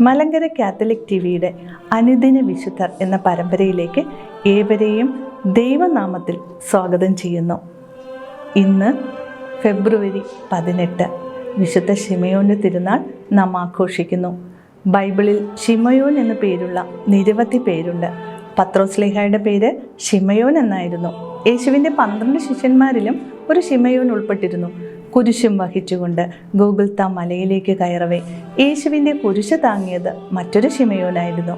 Malankara Catholic T വിയുടെ അനുദിന വിശുദ്ധർ എന്ന പരമ്പരയിലേക്ക് ഏവരെയും ദൈവനാമത്തിൽ സ്വാഗതം ചെയ്യുന്നു. ഇന്ന് ഫെബ്രുവരി പതിനെട്ട് വിശുദ്ധ ഷിമയോന്റെ തിരുനാൾ നാം ആഘോഷിക്കുന്നു. ബൈബിളിൽ ഷിമയോൻ എന്ന പേരുള്ള നിരവധി പേരുണ്ട്. പത്രോസ്ലേഹയുടെ പേര് ഷിമയോൻ എന്നായിരുന്നു. യേശുവിന്റെ പന്ത്രണ്ട് ശിഷ്യന്മാരിലും ഒരു ഷിമയോൻ ഉൾപ്പെട്ടിരുന്നു. കുരിശും വഹിച്ചുകൊണ്ട് ഗൂഗിൾത്ത മലയിലേക്ക് കയറവേ. യേശുവിന്റെ കുരിശ് താങ്ങിയത് മറ്റൊരു ഷിമയോനായിരുന്നു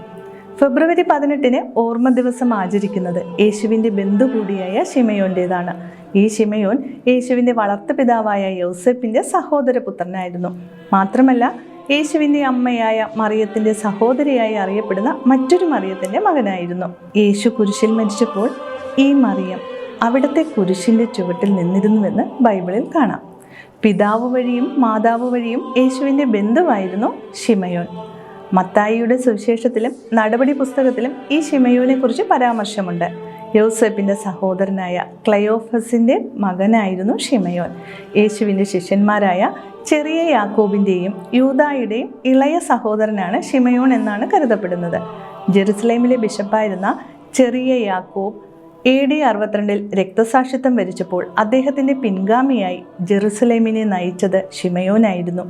ഫെബ്രുവരി പതിനെട്ടിന് ഓർമ്മ ദിവസം ആചരിക്കുന്നത് യേശുവിന്റെ ബന്ധു കൂടിയായ ഷിമയോന്റേതാണ് ഈ ഷിമയോൻ യേശുവിന്റെ വളർത്തുപിതാവായ യൗസെപ്പിന്റെ സഹോദരപുത്രനായിരുന്നു. മാത്രമല്ല യേശുവിന്റെ അമ്മയായ മറിയത്തിന്റെ സഹോദരിയായി അറിയപ്പെടുന്ന മറ്റൊരു മറിയത്തിന്റെ മകനായിരുന്നു. യേശു കുരിശിൽ മരിച്ചപ്പോൾ ഈ മറിയം അവിടുത്തെ കുരിശിന്റെ ചുവട്ടിൽ നിന്നിരുന്നുവെന്ന് ബൈബിളിൽ കാണാം. പിതാവ് വഴിയും മാതാവ് വഴിയും യേശുവിന്റെ ബന്ധുവായിരുന്നു ഷിമയോൻ മത്തായിയുടെ സുവിശേഷത്തിലും നടപടി പുസ്തകത്തിലും ഈ ഷിമയോനെ കുറിച്ച് പരാമർശമുണ്ട്. യോസഫിന്റെ സഹോദരനായ ക്ലയോഫസിന്റെ മകനായിരുന്നു ഷിമയോൻ യേശുവിന്റെ ശിഷ്യന്മാരായ ചെറിയ യാക്കോബിന്റെയും യൂതായുടെയും ഇളയ സഹോദരനാണ് ഷിമയോൻ എന്നാണ് കരുതപ്പെടുന്നത്. ജെറുസലേമിലെ ബിഷപ്പായിരുന്ന ചെറിയ യാക്കോബ് എ ഡി അറുപത്തിരണ്ടിൽ രക്തസാക്ഷിത്വം വരിച്ചപ്പോൾ അദ്ദേഹത്തിന്റെ പിൻഗാമിയായി ജെറുസലേമിനെ നയിച്ചത് ഷിമയോനായിരുന്നു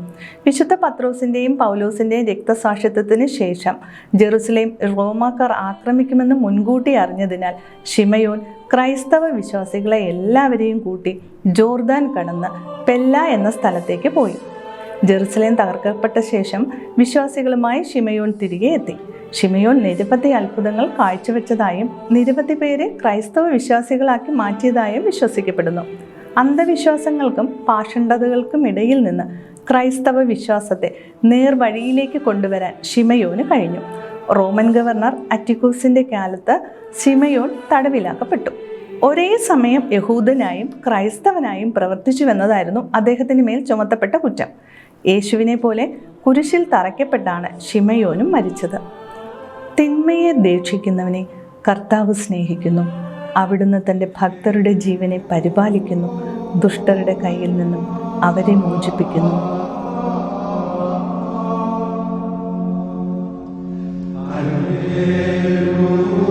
വിശുദ്ധ പത്രോസിന്റെയും പൗലോസിന്റെയും രക്തസാക്ഷിത്വത്തിന് ശേഷം ജെറുസലേം റോമാക്കാർ ആക്രമിക്കുമെന്ന് മുൻകൂട്ടി അറിഞ്ഞതിനാൽ ഷിമയോൻ ക്രൈസ്തവ വിശ്വാസികളെ എല്ലാവരെയും കൂട്ടി ജോർദാൻ കടന്ന് പെല്ല എന്ന സ്ഥലത്തേക്ക് പോയി. ജെറുസലേം തകർക്കപ്പെട്ട ശേഷം വിശ്വാസികളുമായി ഷിമയോൻ തിരികെ എത്തി. ഷിമയോൻ നിരവധി അത്ഭുതങ്ങൾ കാഴ്ചവെച്ചതായും നിരവധി പേരെ ക്രൈസ്തവ വിശ്വാസികളാക്കി മാറ്റിയതായും വിശ്വസിക്കപ്പെടുന്നു. അന്ധവിശ്വാസങ്ങൾക്കും പാഷണ്ഡതകൾക്കും ഇടയിൽ നിന്ന് ക്രൈസ്തവ വിശ്വാസത്തെ നേർവഴിയിലേക്ക് കൊണ്ടുവരാൻ ഷിമയോന് കഴിഞ്ഞു. റോമൻ ഗവർണർ അറ്റിക്കൂസിന്റെ കാലത്ത് ഷിമയോൻ തടവിലാക്കപ്പെട്ടു. ഒരേ സമയം യഹൂദനായും ക്രൈസ്തവനായും പ്രവർത്തിച്ചുവെന്നതായിരുന്നു അദ്ദേഹത്തിന് മേൽ ചുമത്തപ്പെട്ട കുറ്റം. യേശുവിനെ പോലെ കുരിശിൽ തറയ്ക്കപ്പെട്ടാണ് ഷിമയോനും മരിച്ചത്. തിന്മയെ ദേക്ഷിക്കുന്നവനെ കർത്താവ് സ്നേഹിക്കുന്നു. അവിടുന്ന് തന്റെ ഭക്തരുടെ ജീവനെ പരിപാലിക്കുന്നു. ദുഷ്ടരുടെ കയ്യിൽ നിന്നും അവരെ മോചിപ്പിക്കുന്നു. Alleluia.